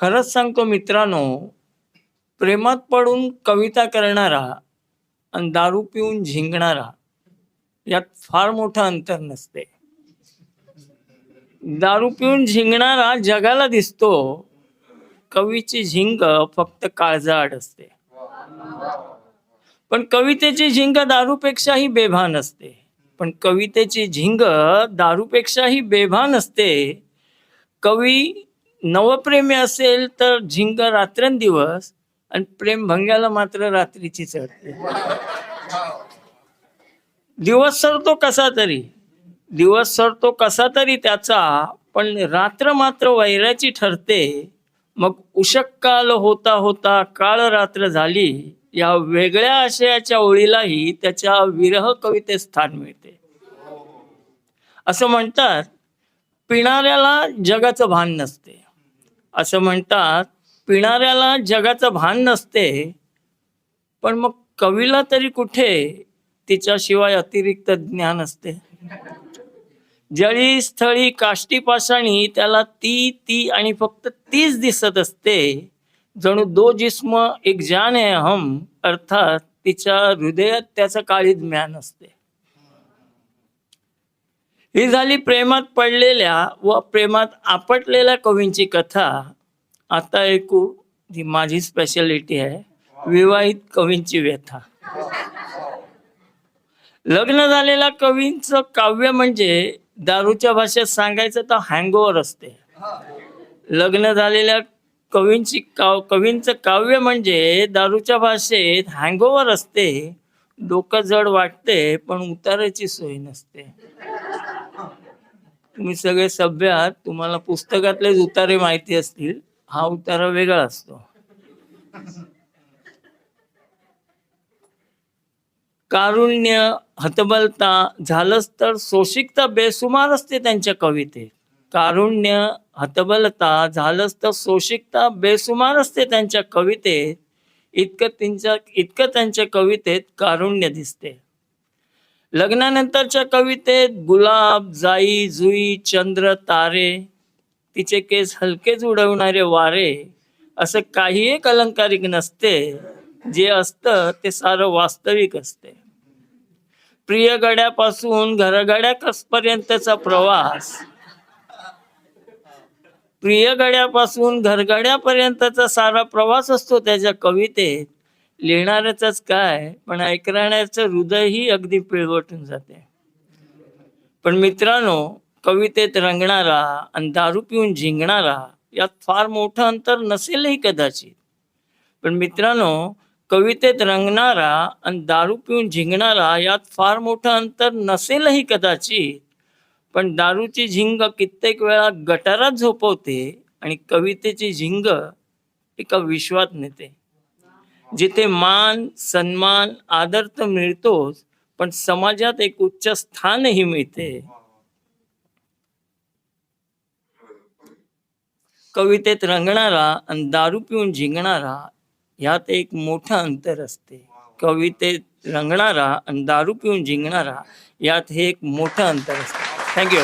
खरंच सांगतो मित्रांनो प्रेमात पडून कविता करणारा आणि दारू पिऊन झिंगणारा यात फार मोठं अंतर नसते. दारू पिऊन झिंगणारा जगाला दिसतो कवीची झिंग फक्त काळजाआड असते. पण कवितेची झिंग दारूपेक्षाही बेभान असते. पण कवितेची झिंग दारूपेक्षाही बेभान असते. कवी नवप्रेमी असेल तर झिंग रात्रंदिवस आणि प्रेम भंग्याला मात्र रात्रीची चढते दिवस सरतो कसा तरी. दिवस सरतो कसा तरी त्याचा पण रात्र मात्र वैराची ठरते. मग उशक काल होता होता काळ रात्र झाली. या वेगळ्या आशयाच्या ओळीलाही त्याच्या विरह कवितेत स्थान मिळते. असं म्हणतात पिणाऱ्याला जगाचं भान नसते. असं म्हणतात पिणाऱ्याला जगाचं भान नसते पण मग कवीला तरी कुठे तिच्याशिवाय अतिरिक्त ज्ञान असते? जळी स्थळी काष्टी पाषाणी त्याला ती ती आणि फक्त तीच दिसत असते. जणू दो जिस्म एक जान आहे हम अर्थात तिच्या हृदयात त्याचं काळी ज्ञान असते. ही झाली प्रेमात पडलेल्या व प्रेमात आपटलेल्या कवींची कथा. आता ऐकू ही माझी स्पेशालिटी आहे विवाहित कवींची व्यथा. लग्न झालेल्या कवींचं काव्य म्हणजे दारूच्या भाषेत सांगायचं तर हँगओव्हर असते. लग्न झालेल्या कवींची काव कवींचं काव्य म्हणजे दारूच्या भाषेत हँगओव्हर असते. डोकं जड वाटते पण उतारायची सोय नसते. तुम्ही सगळे सभ्य आहात तुम्हाला पुस्तकातलेच उतारे माहिती असतील हा उतारा वेगळा असतो. कारुण्य हतबलता झालंच तर सोशिकता बेसुमार असते त्यांच्या कवितेत कारुण्य हतबलता झालंच तर सोशिकता बेसुमार असते त्यांच्या कवितेत इतकं त्यांच्या इतकं त्यांच्या कवितेत कारुण्य दिसते. लग्नानंतरच्या कवितेत गुलाब जाई जुई चंद्र तारे तिचे केस हलकेच उडवणारे वारे असं काही एक अलंकारिक नसते. जे असतं ते सारं वास्तविक असते. प्रिय गड्यापासून घरगड्या पर्यंतचा प्रवास. प्रिय गड्यापासून घरगड्यापर्यंतचा सारा प्रवास असतो त्याच्या कवितेत. लिहिणाऱ्याच काय पण ऐकणाऱ्याचं हृदयही अगदी पिळवटून जाते. पण मित्रांनो कवितेत रंगणारा आणि दारू पिऊन झिंगणारा यात फार मोठं अंतर नसेलही कदाचित. पण मित्रांनो कवितेत रंगणारा आणि दारू पिऊन झिंगणारा यात फार मोठं अंतर नसेलही कदाचित. पण दारूची झिंग कित्येक वेळा गटारात झोपवते आणि कवितेची झिंग एका विश्वात नेते. जिथे मान सन्मान आदर तर मिळतोच पण समाजात एक उच्च स्थानही मिळते. कवितेत रंगणारा आणि दारू पिऊन झिंगणारा यात एक मोठं अंतर असते. कवितेत रंगणारा आणि दारू पिऊन झिंगणारा यात हे एक मोठं अंतर असते. थँक्यू